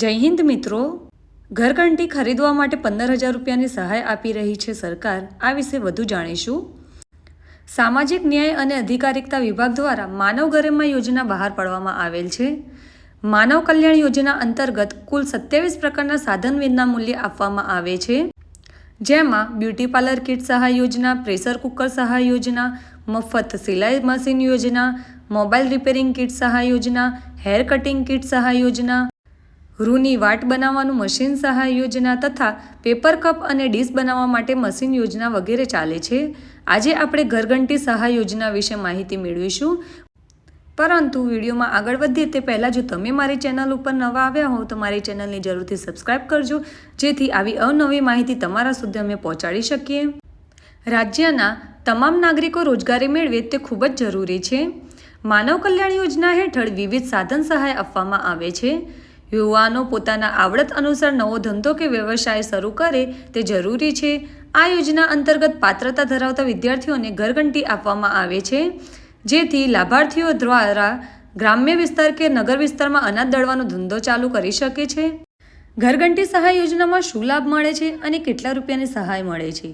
જય હિન્દ મિત્રો. ઘરઘંટી ખરીદવા માટે પંદર હજાર રૂપિયાની સહાય આપી રહી છે સરકાર. આ વિશે વધુ જાણીશું. સામાજિક ન્યાય અને અધિકારિકતા વિભાગ દ્વારા માનવ ગરિમા યોજના બહાર પાડવામાં આવેલ છે. માનવ કલ્યાણ યોજના અંતર્ગત કુલ સત્યાવીસ પ્રકારના સાધન વિના મૂલ્ય આપવામાં આવે છે. જેમાં બ્યુટી પાર્લર કિટ સહાય યોજના, પ્રેશર કુકર સહાય યોજના, મફત સિલાઈ મશીન યોજના, મોબાઈલ રિપેરિંગ કિટ સહાય યોજના, હેર કટિંગ કિટ સહાય યોજના રૂની વાટ બનાવવાનું મશીન સહાય યોજના તથા પેપર કપ અને ડીશ બનાવવા માટે મશીન યોજના વગેરે ચાલે છે. આજે આપણે ઘરઘંટી સહાય યોજના વિશે માહિતી મેળવીશું. પરંતુ વિડીયોમાં આગળ વધીએ તે પહેલાં જો તમે મારી ચેનલ ઉપર નવા આવ્યા હો તો મારી ચેનલની જરૂરથી સબસ્ક્રાઇબ કરજો, જેથી આવી અવનવી માહિતી તમારા સુધી અમે પહોંચાડી શકીએ. રાજ્યના તમામ નાગરિકો રોજગારી મેળવે તે ખૂબ જ જરૂરી છે. માનવ કલ્યાણ યોજના હેઠળ વિવિધ સાધન સહાય આપવામાં આવે છે. યુવાનો પોતાના આવડત અનુસાર નવો ધંધો કે વ્યવસાય શરૂ કરે તે જરૂરી છે. આ યોજના અંતર્ગત પાત્રતા ધરાવતા વિદ્યાર્થીઓને ઘરઘંટી આપવામાં આવે છે. જેથી લાભાર્થીઓ દ્વારા ગ્રામ્ય વિસ્તાર કે નગર વિસ્તારમાં અનાજ દળવાનો ધંધો ચાલુ કરી શકે છે. ઘરઘંટી સહાય યોજનામાં શું લાભ મળે છે અને કેટલા રૂપિયાની સહાય મળે છે?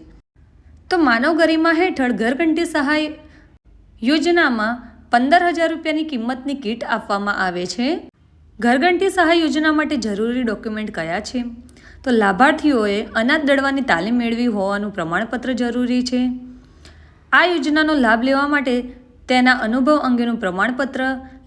તો માનવ ગરિમા હેઠળ ઘરઘંટી સહાય યોજનામાં પંદર હજાર રૂપિયાની કિંમતની કીટ આપવામાં આવે છે. ઘરઘંટી સહાય યોજના માટે જરૂરી ડોક્યુમેન્ટ કયા છે? તો લાભાર્થીઓએ અનાજ દળવાની તાલીમ મેળવી હોવાનું પ્રમાણપત્ર જરૂરી છે. આ યોજનાનો લાભ લેવા માટે તેના અનુભવ અંગેનું પ્રમાણપત્ર,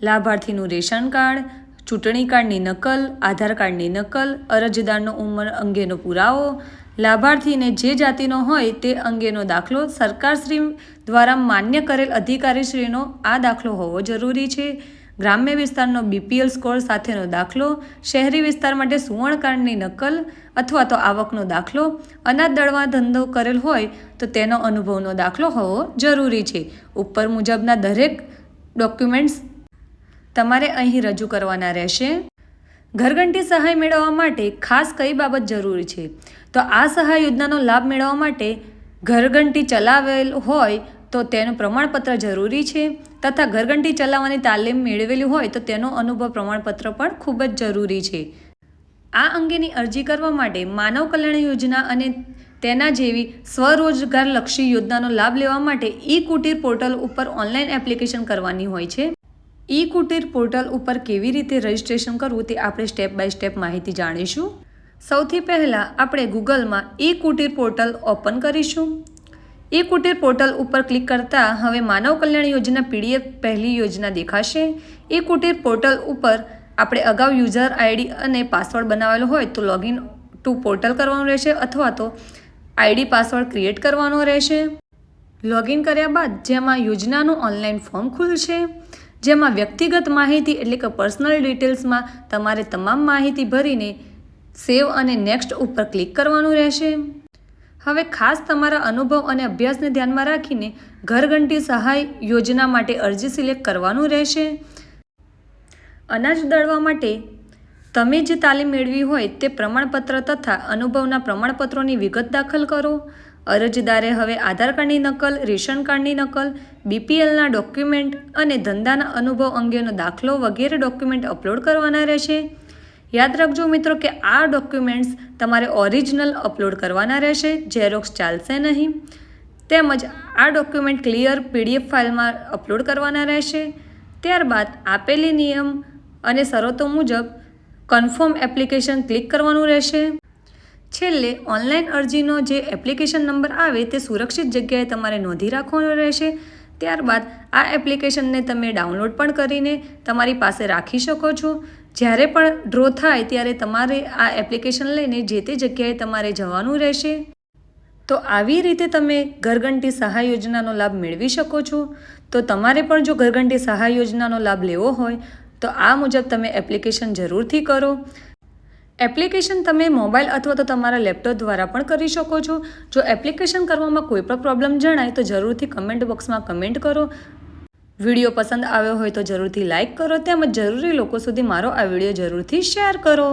લાભાર્થીનું રેશન કાર્ડ, ચૂંટણી કાર્ડની નકલ, આધાર કાર્ડની નકલ, અરજદારનો ઉંમર અંગેનો પુરાવો લાભાર્થીને જે જાતિનો હોય તે અંગેનો દાખલો સરકારશ્રી દ્વારા માન્ય કરેલ અધિકારીશ્રીનો આ દાખલો હોવો જરૂરી છે. ગ્રામ્ય વિસ્તારનો બીપીએલ સ્કોર સાથેનો દાખલો, શહેરી વિસ્તાર માટે સુવર્ણકાંડની નકલ અથવા તો આવકનો દાખલો, અનાજ દળવા ધંધો કરેલ હોય તો તેનો અનુભવનો દાખલો હોવો જરૂરી છે. ઉપર મુજબના દરેક ડોક્યુમેન્ટ્સ તમારે અહીં રજૂ કરવાના રહેશે. ઘરઘંટી સહાય મેળવવા માટે ખાસ કઈ બાબત જરૂરી છે? તો આ સહાય યોજનાનો લાભ મેળવવા માટે ઘરઘંટી ચલાવેલ હોય તો તેનું પ્રમાણપત્ર જરૂરી છે? તથા ઘરઘંટી ચલાવવાની તાલીમ મેળવેલી હોય તો તેનો અનુભવ પ્રમાણપત્ર પણ ખૂબ જ જરૂરી છે. આ અંગેની અરજી કરવા માટે માનવ કલ્યાણ યોજના અને તેના જેવી સ્વરોજગારલક્ષી યોજનાનો લાભ લેવા માટે ઈ કુટીર પોર્ટલ ઉપર ઓનલાઈન એપ્લિકેશન કરવાની હોય છે. ઈ કુટીર પોર્ટલ ઉપર કેવી રીતે રજિસ્ટ્રેશન કરવું તે આપણે સ્ટેપ બાય સ્ટેપ માહિતી જાણીશું. સૌથી પહેલાં આપણે ગૂગલમાં ઈ કુટીર પોર્ટલ ઓપન કરીશું. ઈ કુટીર પોર્ટલ ઉપર ક્લિક કરતાં હવે માનવ કલ્યાણ યોજના પીડીએફ પહેલી યોજના દેખાશે. ઈ કુટીર પોર્ટલ ઉપર આપણે અગાઉ યુઝર આઈડી અને પાસવર્ડ બનાવેલો હોય તો લોગિન ટુ પોર્ટલ કરવાનું રહેશે અથવા તો આઈડી પાસવર્ડ ક્રિએટ કરવાનો રહેશે. લોગિન કર્યા બાદ જેમાં યોજનાનું ઓનલાઈન ફોર્મ ખુલશે. જેમાં વ્યક્તિગત માહિતી એટલે કે પર્સનલ ડિટેલ્સમાં તમારે તમામ માહિતી ભરીને સેવ અને નેક્સ્ટ ઉપર ક્લિક કરવાનું રહેશે. હવે ખાસ તમારા અનુભવ અને અભ્યાસને ધ્યાનમાં રાખીને ઘરઘંટી સહાય યોજના માટે અરજી સિલેક્ટ કરવાનું રહેશે. અનાજ દળવા માટે તમે જે તાલીમ મેળવી હોય તે પ્રમાણપત્ર તથા અનુભવના પ્રમાણપત્રોની વિગત દાખલ કરો. અરજદારે હવે આધાર કાર્ડની નકલ, રેશન કાર્ડની નકલ, બીપીએલના ડોક્યુમેન્ટ અને ધંધાના અનુભવ અંગેનો દાખલો વગેરે ડોક્યુમેન્ટ અપલોડ કરવાના રહેશે. યાદ રાખજો મિત્રો કે આ ડોક્યુમેન્ટ્સ તમારે ઓરિજિનલ અપલોડ કરવાના રહેશે, ઝેરોક્સ ચાલશે નહીં. તેમજ આ ડોક્યુમેન્ટ ક્લિયર પીડીએફ ફાઇલમાં અપલોડ કરવાના રહેશે. ત્યારબાદ આપેલી નિયમ અને શરતો મુજબ કન્ફર્મ એપ્લિકેશન ક્લિક કરવાનું રહેશે. છેલ્લે ઓનલાઈન અરજીનો જે એપ્લિકેશન નંબર આવે તે સુરક્ષિત જગ્યાએ તમારે નોંધી રાખવાનો રહેશે. ત્યારબાદ આ એપ્લિકેશનને તમે ડાઉનલોડ પણ કરીને તમારી પાસે રાખી શકો છો. જ્યારે પણ ડ્રો થાય ત્યારે તમારે આ એપ્લિકેશન લઈને જે તે જગ્યાએ તમારે જવાનું રહેશે. તો આવી રીતે તમે ઘરઘંટી સહાય યોજનાનો લાભ મેળવી શકો છો. તો તમારે પણ જો ઘરઘંટી સહાય યોજનાનો લાભ લેવો હોય, તો આ મુજબ તમે એપ્લિકેશન જરૂરથી કરો. એપ્લિકેશન તમે મોબાઈલ અથવા તો તમારા લેપટોપ દ્વારા પણ કરી શકો છો. જો એપ્લિકેશન કરવામાં કોઈ પણ પ્રોબ્લેમ જણાય તો જરૂરથી કમેન્ટ બોક્સમાં કમેન્ટ કરો. વીડિયો પસંદ આવ્યો હોય તો જરૂરથી લાઇક કરો. તેમજ જરૂરી લોકો સુધી મારો આ વીડિયો જરૂરથી શેર કરો.